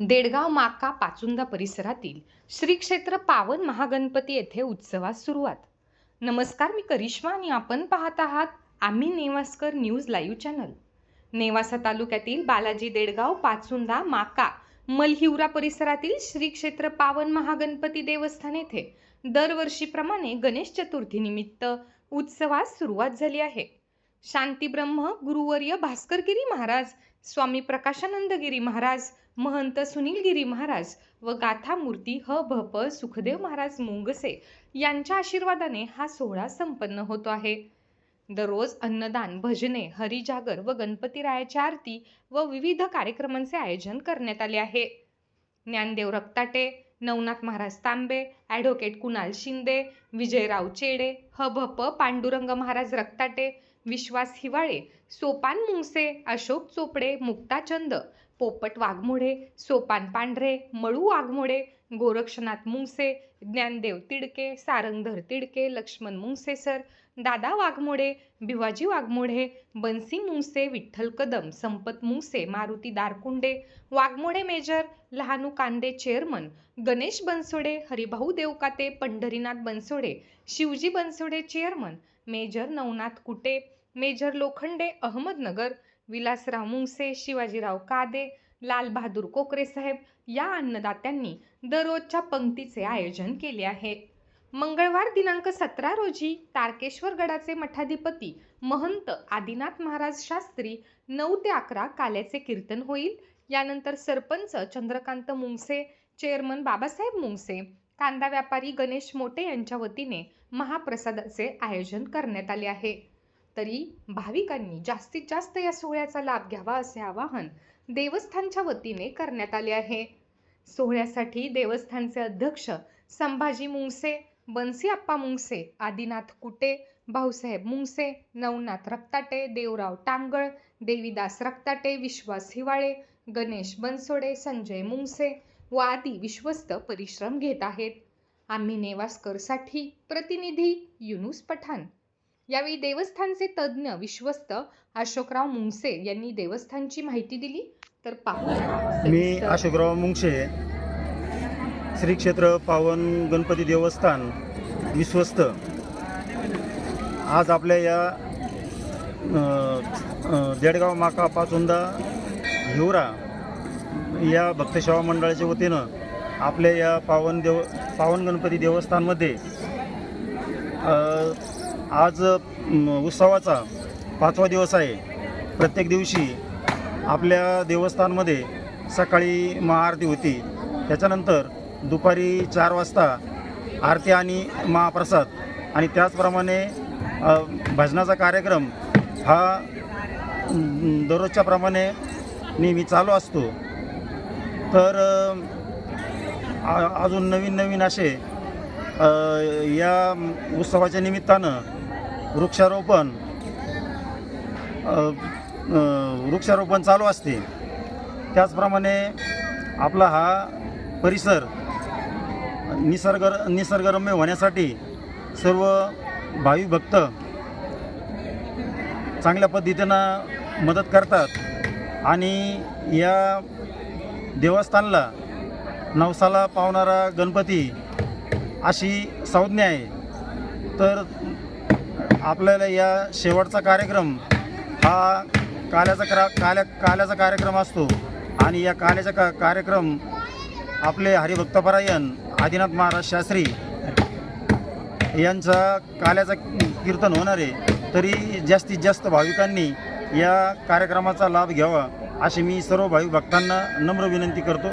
देडगाव माका पाचुंदा परिसरातील श्री क्षेत्र पावन महागणपती येथे उत्सवास सुरुवात. नमस्कार मी करिश्मा आणि आपण पाहत आहात आम्ही Newaskar news live channel. Newasa तालुक्यातील बालाजी देडगाव पाचुंदा माका मलहिवरा परिसरातील श्री क्षेत्र पावन महागणपती देवस्थान येथे दरवर्षीप्रमाणे गणेश चतुर्थीनिमित्त उत्सवास सुरुवात झाली आहे. शांतीब्रह्म गुरुवर्य भास्करगिरी महाराज स्वामी प्रकाशानंदगिरी महाराज महंत सुनीलगिरी महाराज व गाथा मूर्ती ह. भ. प. सुखदेव महाराज मुंगसे यांच्या आशीर्वादाने हा सोहळा संपन्न होतो आहे. दररोज अन्नदान भजने हरिजागर व गणपतीरायाची आरती व विविध कार्यक्रमांचे आयोजन करण्यात आले आहे. ज्ञानदेव रक्ताटे नवनाथ महाराज तांबे ॲडव्होकेट कुणाल शिंदे विजयराव चेडे ह. भ. प. पांडुरंग महाराज रक्ताटे विश्वास Hiwale Sopan Mungase Ashok Chopde मुक्ताचंद Popat Waghmode Sopan Pandhare Malu Waghmode Gorakshanath Mungase Dnyandev Tidke Sarangdhar Tidke Laxman Mungase sir Dada Waghmode Bhivaji Waghmode Bansi Mungase Vitthal Kadam Sampat Mungase Maruti Darkunde Waghmode major Lahanu Kande chairman Ganesh Bansode Haribhau Devkate Pandharinath Bansode Shivji Bansode chairman major Navnath Kute major Lokhande Ahmednagar Vilasrao Mungase Shivajirao Kade Lalbahadur Kokare Saheb या अन्नदात्यांनी दररोजच्या पंक्तीचे आयोजन केले आहे. मंगळवार दिनांक सतरा रोजी तारकेश्वर गडाचे मठाधिपती महंत आदिनाथ महाराज शास्त्री नऊ ते अकरा काल्याचे कीर्तन होईल. यानंतर सरपंच चंद्रकांत मुंगसे चेअरमन बाबासाहेब मुंगसे कांदा व्यापारी गणेश मोटे यांच्या वतीने महाप्रसादाचे आयोजन करण्यात आले आहे. तरी भाविकांनी जास्तीत जास्त या सोहळ्याचा लाभ घ्यावा असे आवाहन देवस्थानच्या वतीने करण्यात आले आहे. सोहळ्यासाठी देवस्थानचे अध्यक्ष संभाजी मुंगसे बन्सी आप्पा मुंगसे आदिनाथ कुटे भाऊसाहेब मुंगसे नवनाथ रक्ताटे देवराव टांगळ देवीदास रक्ताटे विश्वास हिवाळे गणेश बनसोडे संजय मुंगसे व आदी विश्वस्त परिश्रम घेत आहेत. आम्ही नेवास्करसाठी प्रतिनिधी युनुस पठाण. यावेळी देवस्थानचे तज्ज्ञ विश्वस्त अशोकराव मुंगसे यांनी देवस्थानची माहिती दिली. तर पाहू मी अशोकराव मुंगसे श्री क्षेत्र पावन गणपती देवस्थान विश्वस्त. आज आपल्या या देडगाव माका पाचुंदा हिवरा या भक्तसेवा मंडळाच्या वतीनं आपल्या या पावन देव पावन गणपती देवस्थानमध्ये आज उत्सवाचा पाचवा दिवस आहे. प्रत्येक दिवशी आपल्या देवस्थानमध्ये सकाळी महाआरती होती. त्याच्यानंतर दुपारी चार वाजता आरती आणि महाप्रसाद आणि त्याचप्रमाणे भजनाचा कार्यक्रम हा दररोजच्याप्रमाणे दररोजच्या प्रमाणे नेहमी चालू असतो. तर अजून नवीन नवीन असे या उत्सवाच्या निमित्तानं वृक्षारोपण वृक्षारोपण चालू असते. त्याचप्रमाणे आपला हा परिसर निसर्ग निसर्गरम्य होण्यासाठी सर्व भावी भक्त चांगल्या पद्धतीनं मदत करतात आणि या देवस्थानला नवसाला पावणारा गणपती अशी संज्ञा आहे. तर आपल्याला या शेवटचा कार्यक्रम हा काल्याचा क्रा काल्या काल्याचा कार्यक्रम असतो. आणि या काल्याचा का कार्यक्रम आपले हरिभक्तपरायण आदिनाथ महाराज शास्त्री यांचा काल्याचा कीर्तन होणार आहे तरी जास्तीत जास्त भाविकांनी या कार्यक्रमाचा लाभ घ्यावा अशी मी सर्व भाविक भक्तांना नम्र विनंती करतो.